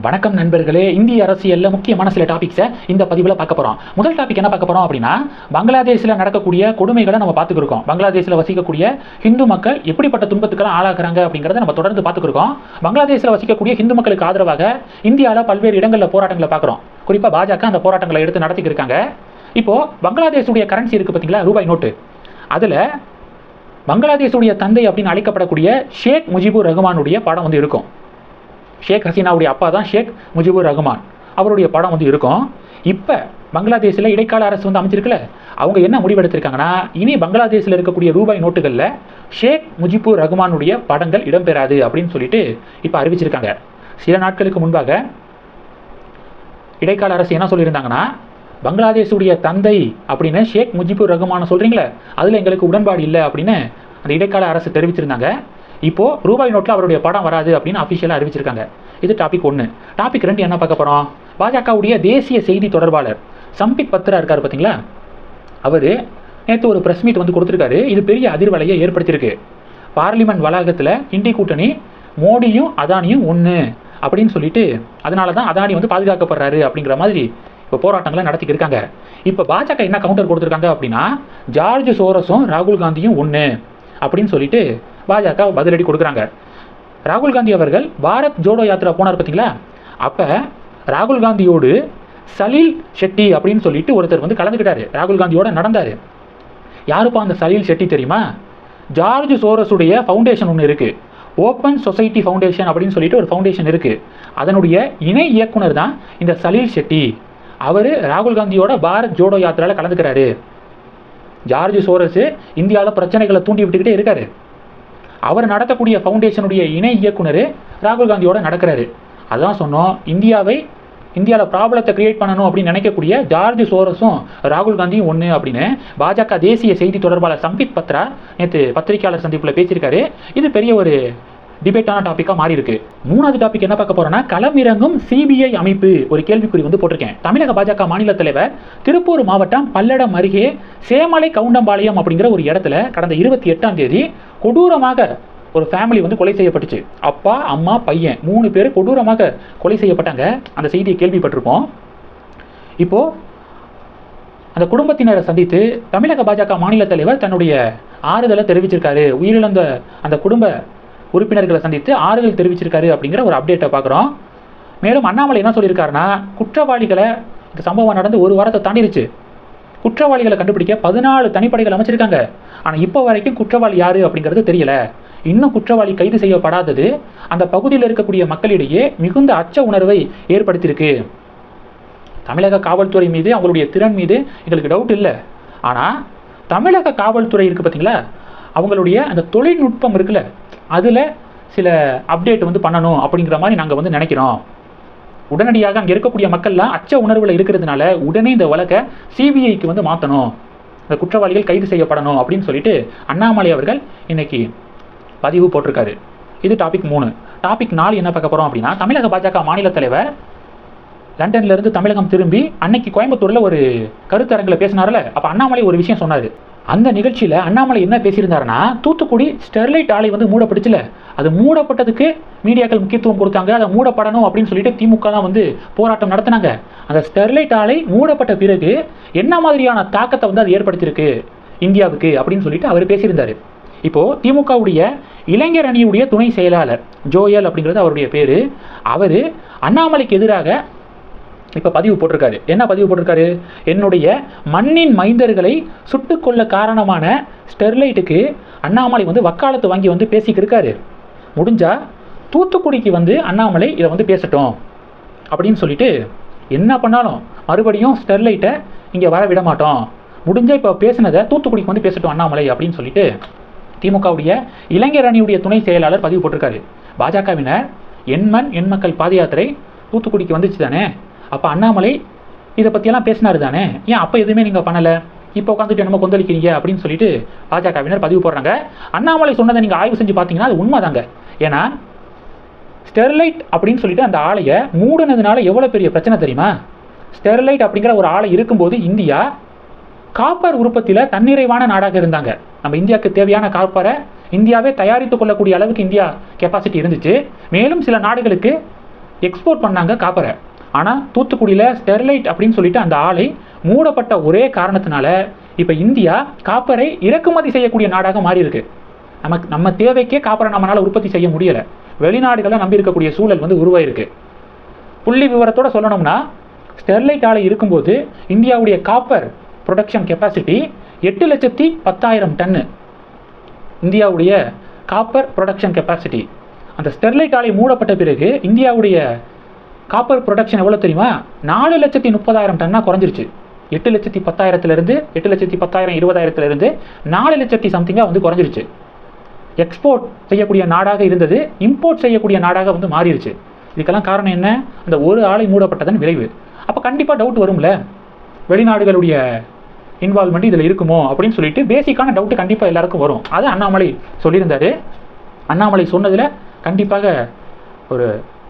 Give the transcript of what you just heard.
வணக்கம் நண்பர்களே இந்திய அரசியலில் முக்கியமான சில டாபிக்ஸை இந்த பதிவில் பார்க்க போகிறோம் முதல் டாபிக் என்ன பார்க்க போகிறோம் அப்படின்னா பங்களாதேஷில் நடக்கக்கூடிய கொடுமைகளை நம்ம பார்த்துக்கிருக்கோம். பங்களாதேஷில் வசிக்கக்கூடிய ஹிந்து மக்கள் எப்படிப்பட்ட துன்பத்துக்கெல்லாம் ஆளாகிறாங்க அப்படிங்கிறத நம்ம தொடர்ந்து பார்த்துக்கிருக்கோம். பங்களாதேஷில் வசிக்கக்கூடிய ஹிந்து மக்களுக்கு ஆதரவாக இந்தியாவில் பல்வேறு இடங்களில் போராட்டங்களை பார்க்குறோம். குறிப்பாக பாஜக அந்த போராட்டங்களை எடுத்து நடத்திக்கிட்டு இருக்காங்க இப்போ பங்களாதேஷுடைய கரன்சி இருக்குது பார்த்தீங்களா ரூபாய் நோட்டு. அதில் பங்களாதேஷுடைய தந்தை அப்படின்னு அழைக்கப்படக்கூடிய ஷேக் முஜிபுர் ரஹ்மானுடைய படம் வந்து இருக்கும். ஷேக் ஹசீனாவுடைய அப்பா தான் ஷேக் முஜிபுர் ரஹ்மான். அவருடைய படம் வந்து இருக்கும். இப்போ பங்களாதேஷில் இடைக்கால அரசு வந்து அமைச்சிருக்குல்ல அவங்க என்ன முடிவெடுத்திருக்காங்கன்னா இனி பங்களாதேஷில் இருக்கக்கூடிய ரூபாய் நோட்டுகளில் ஷேக் முஜிபுர் ரஹ்மானுடைய படங்கள் இடம்பெறாது அப்படின்னு சொல்லிட்டு இப்போ அறிவிச்சிருக்காங்க. சில நாட்களுக்கு முன்பாக இடைக்கால அரசு என்ன சொல்லியிருந்தாங்கன்னா பங்களாதேஷுடைய தந்தை அப்படின்னு ஷேக் முஜிபுர் ரஹ்மான் சொல்கிறீங்களே அதில் எங்களுக்கு உடன்பாடு இல்லை அப்படின்னு அந்த இடைக்கால அரசு தெரிவிச்சிருந்தாங்க. இப்போ ரூபாய் நோட்டில் அவருடைய படம் வராது அப்படின்னு அஃபிஷியலாக அறிவிச்சிருக்காங்க. இது டாபிக் ஒன்று டாபிக் ரெண்டு என்ன பார்க்க போகிறோம் பாஜகவுடைய தேசிய செய்தி தொடர்பாளர் சம்பித் பத்ரா இருக்கார் பார்த்தீங்களா அவர் நேற்று ஒரு ப்ரெஸ் மீட் வந்து கொடுத்துருக்காரு. இது பெரிய அதிர்வலையை ஏற்படுத்தியிருக்கு. பார்லிமெண்ட் வளாகத்தில் இண்டி கூட்டணி மோடியும் அதானியும் ஒன்று அப்படின்னு சொல்லிட்டு அதனால தான் அதானி வந்து பாதுகாக்கப்படுறாரு அப்படிங்கிற மாதிரி இப்போ போராட்டங்களை நடத்திட்டு இருக்காங்க. இப்போ பாஜக என்ன கவுண்டர் கொடுத்துருக்காங்க அப்படின்னா ஜார்ஜ் சோரஸும் ராகுல் காந்தியும் ஒன்று அப்படின்னு சொல்லிட்டு பாஜக பதிலடி கொடுக்குறாங்க? ராகுல் காந்தி அவர்கள் பாரத் ஜோடோ யாத்திரா போனார் பார்த்தீங்களா? அப்போ ராகுல் காந்தியோடு சலீல் ஷெட்டி அப்படின்னு சொல்லிட்டு ஒருத்தர் வந்து கலந்துக்கிட்டாரு. ராகுல் காந்தியோட நடந்தார். யாருப்பா அந்த சலீல் ஷெட்டி தெரியுமா? ஜார்ஜ் சோரஸுடைய ஃபவுண்டேஷன் ஒன்று இருக்குது ஓப்பன் சொசைட்டி ஃபவுண்டேஷன் அப்படின்னு சொல்லிட்டு ஒரு ஃபவுண்டேஷன் இருக்குது அதனுடைய இணை இயக்குனர் தான் இந்த சலீல் ஷெட்டி. அவர் ராகுல் காந்தியோட பாரத் ஜோடோ யாத்திராவில் கலந்துக்கிறாரு. ஜார்ஜ் சோரஸ் இந்தியாவில் பிரச்சனைகளை தூண்டி விட்டுக்கிட்டே இருக்காரு. அவர் நடத்தக்கூடிய ஃபவுண்டேஷனுடைய இணை இயக்குனர் ராகுல் காந்தியோட நடக்கிறாரு. அதான் சொன்னோம் இந்தியாவை இந்தியாவில் ப்ராப்ளத்தை கிரியேட் பண்ணணும் அப்படின்னு நினைக்கக்கூடிய ஜார்ஜ் சோரஸும் ராகுல் காந்தியும் ஒன்று அப்படின்னு பாஜக தேசிய செய்தி தொடர்பாளர் சம்பித் பத்ரா நேற்று பத்திரிகையாளர் சந்திப்பில் பேசியிருக்காரு. இது பெரிய ஒரு டிபேட்டான டாப்பிக்காக மாறி இருக்கு. மூணாவது டாபிக் என்ன பார்க்க போறோம்னா களமிறங்கும் சிபிஐ அமைப்பு ஒரு கேள்விக்குறி வந்து போட்டிருக்கேன். தமிழக பாஜக மாநில தலைவர் திருப்பூர் மாவட்டம் பல்லடம் அருகே சேமலை கவுண்டம்பாளையம் அப்படிங்கிற ஒரு இடத்துல கடந்த இருபத்தி எட்டாம் தேதி கொடூரமாக ஒரு ஃபேமிலி வந்து கொலை செய்யப்பட்டுச்சு. அப்பா அம்மா பையன் மூணு பேர் கொடூரமாக கொலை செய்யப்பட்டாங்க. அந்த செய்தியை கேள்விப்பட்டிருப்போம். இப்போ அந்த குடும்பத்தினரை சந்தித்து தமிழக பாஜக மாநில தலைவர் தன்னுடைய ஆறுதலை தெரிவிச்சிருக்காரு. உயிரிழந்த அந்த குடும்ப உறுப்பினர்களை சந்தித்து ஆறுதல் தெரிவிச்சிருக்காரு அப்படிங்கிற ஒரு அப்டேட்டை பார்க்குறோம். மேலும் அண்ணாமலை என்ன சொல்லியிருக்காருன்னா குற்றவாளிகளை இந்த சம்பவம் நடந்து ஒரு வாரத்தை தாண்டிடுச்சு குற்றவாளிகளை கண்டுபிடிக்க பதினாலு தனிப்படைகள் அமைச்சிருக்காங்க. ஆனால் இப்போ வரைக்கும் குற்றவாளி யாரு அப்படிங்கிறது தெரியல. இன்னும் குற்றவாளி கைது செய்யப்படாதது அந்த பகுதியில் இருக்கக்கூடிய மக்களிடையே மிகுந்த அச்ச உணர்வை ஏற்படுத்தியிருக்கு. தமிழக காவல்துறை மீது அவங்களுடைய திறன் மீது எங்களுக்கு டவுட் இல்லை. ஆனால் தமிழக காவல்துறை இருக்குது பார்த்தீங்களா அவங்களுடைய அந்த தொழில்நுட்பம் இருக்குல்ல அதில் சில அப்டேட் வந்து பண்ணணும் அப்படிங்கிற மாதிரி நாங்கள் வந்து நினைக்கிறோம். உடனடியாக அங்கே இருக்கக்கூடிய மக்கள்லாம் அச்ச உணர்வில் இருக்கிறதுனால உடனே இந்த வழக்கை சிபிஐக்கு வந்து மாற்றணும் இந்த குற்றவாளிகள் கைது செய்யப்படணும் அப்படின்னு சொல்லிட்டு அண்ணாமலை அவர்கள் இன்னைக்கு பதிவு போட்டிருக்காரு. இது டாபிக் மூணு. டாபிக் நாலு என்ன பார்க்க போகிறோம் அப்படின்னா தமிழக பாஜக மாநில தலைவர் லண்டன்லேருந்து தமிழகம் திரும்பி அன்னைக்கு கோயம்புத்தூரில் ஒரு கருத்தரங்கில் பேசினார்ல. அப்போ அண்ணாமலை ஒரு விஷயம் சொன்னார். அந்த நிகழ்ச்சியில் அண்ணாமலை என்ன பேசியிருந்தாருன்னா தூத்துக்குடி ஸ்டெர்லைட் ஆலை வந்து மூடப்பட்டுச்சுல. அது மூடப்பட்டதுக்கு மீடியாக்கள் முக்கியத்துவம் கொடுத்தாங்க. அதை மூடப்படணும் அப்படின்னு சொல்லிட்டு திமுக தான் வந்து போராட்டம் நடத்தினாங்க. அந்த ஸ்டெர்லைட் ஆலை மூடப்பட்ட பிறகு என்ன மாதிரியான தாக்கத்தை வந்து அது ஏற்படுத்தியிருக்கு இந்தியாவுக்கு அப்படின்னு சொல்லிட்டு அவர் பேசியிருந்தார். இப்போது திமுகவுடைய இளைஞர் அணியுடைய துணை செயலாளர் ஜோயல் அப்படிங்கிறது அவருடைய பேர். அவர் அண்ணாமலைக்கு எதிராக இப்போ பதிவு போட்டிருக்காரு. என்ன பதிவு போட்டிருக்காரு? என்னுடைய மண்ணின் மைந்தர்களை சுட்டுக்கொள்ள காரணமான ஸ்டெர்லைட்டுக்கு அண்ணாமலை வந்து வக்காலத்து வாங்கி வந்து பேசிக்கிட்டு இருக்காரு. முடிஞ்சா தூத்துக்குடிக்கு வந்து அண்ணாமலை இதை வந்து பேசட்டும் அப்படின்னு சொல்லிட்டு என்ன பண்ணாலும் மறுபடியும் ஸ்டெர்லைட்டை இங்கே வர விட மாட்டோம். முடிஞ்சால் இப்போ பேசினதை தூத்துக்குடிக்கு வந்து பேசட்டும் அண்ணாமலை அப்படின்னு சொல்லிட்டு திமுகவுடைய இளைஞர் அணியுடைய துணை செயலாளர் பதிவு போட்டிருக்காரு. பாஜகவினர் எண்மண் எண்மக்கள் பாத யாத்திரை தூத்துக்குடிக்கு வந்துச்சு தானே அப்போ அண்ணாமலை இதை பற்றியெல்லாம் பேசினாரு தானே? ஏன் அப்போ எதுவுமே நீங்கள் பண்ணலை? இப்போ உட்காந்துட்டு நம்ம கொந்தளிக்கிறீங்க அப்படின்னு சொல்லிட்டு பாஜகவினர் பதிவு போடுறாங்க. அண்ணாமலை சொன்னதை நீங்கள் ஆய்வு செஞ்சு பார்த்தீங்கன்னா அது உண்மைதாங்க. ஏன்னா ஸ்டெர்லைட் அப்படின்னு சொல்லிட்டு அந்த ஆலையை மூடினதுனால எவ்வளோ பெரிய பிரச்சனை தெரியுமா? ஸ்டெர்லைட் அப்படிங்கிற ஒரு ஆலை இருக்கும்போது இந்தியா காப்பர் உற்பத்தியில் தன்னிறைவான நாடாக இருந்தாங்க. நம்ம இந்தியாவுக்கு தேவையான காப்பரை இந்தியாவே தயாரித்து கொள்ளக்கூடிய அளவுக்கு இந்தியா கெப்பாசிட்டி இருந்துச்சு. மேலும் சில நாடுகளுக்கு எக்ஸ்போர்ட் பண்ணாங்க காப்பரை. ஆனால் தூத்துக்குடியில் ஸ்டெர்லைட் அப்படின்னு சொல்லிட்டு அந்த ஆலை மூடப்பட்ட ஒரே காரணத்தினால இப்போ இந்தியா காப்பரை இறக்குமதி செய்யக்கூடிய நாடாக மாறி இருக்கு நமக்கு நம்ம தேவைக்கே காப்பரை நம்மளால் உற்பத்தி செய்ய முடியலை. வெளிநாடுகளை நம்பி இருக்கக்கூடிய சூழல் வந்து உருவாயிருக்கு. புள்ளி விவரத்தோட சொல்லணும்னா ஸ்டெர்லைட் ஆலை இருக்கும்போது இந்தியாவுடைய காப்பர் ப்ரொடக்ஷன் கெப்பாசிட்டி எட்டு லட்சத்தி பத்தாயிரம் டன்னு. இந்தியாவுடைய காப்பர் ப்ரொடக்ஷன் கெப்பாசிட்டி அந்த ஸ்டெர்லைட் ஆலை மூடப்பட்ட பிறகு இந்தியாவுடைய காப்பர் ப்ரொடக்ஷன் எவ்வளோ தெரியுமா? நாலு லட்சத்தி முப்பதாயிரம் டன்னாக குறைஞ்சிருச்சு. எட்டு லட்சத்தி பத்தாயிரத்துலேருந்து எட்டு லட்சத்தி பத்தாயிரம் இருபதாயிரத்துலேருந்து நாலு லட்சத்தி சம்திங்காக வந்து குறைஞ்சிருச்சு. எக்ஸ்போர்ட் செய்யக்கூடிய நாடாக இருந்தது. இம்போர்ட் செய்யக்கூடிய நாடாக வந்து மாறிடுச்சு இதுக்கெல்லாம் காரணம் என்ன? அந்த ஒரு ஆலை மூடப்பட்டதன் விளைவு. அப்போ கண்டிப்பாக டவுட் வரும்ல? வெளிநாடுகளுடைய இன்வால்மெண்ட் இதில் இருக்குமோ அப்படின்னு சொல்லிட்டு பேசிக்கான டவுட்டு கண்டிப்பாக எல்லாருக்கும் வரும். அது அண்ணாமலை சொல்லியிருந்தாரு. அண்ணாமலை சொன்னதில் கண்டிப்பாக ஒரு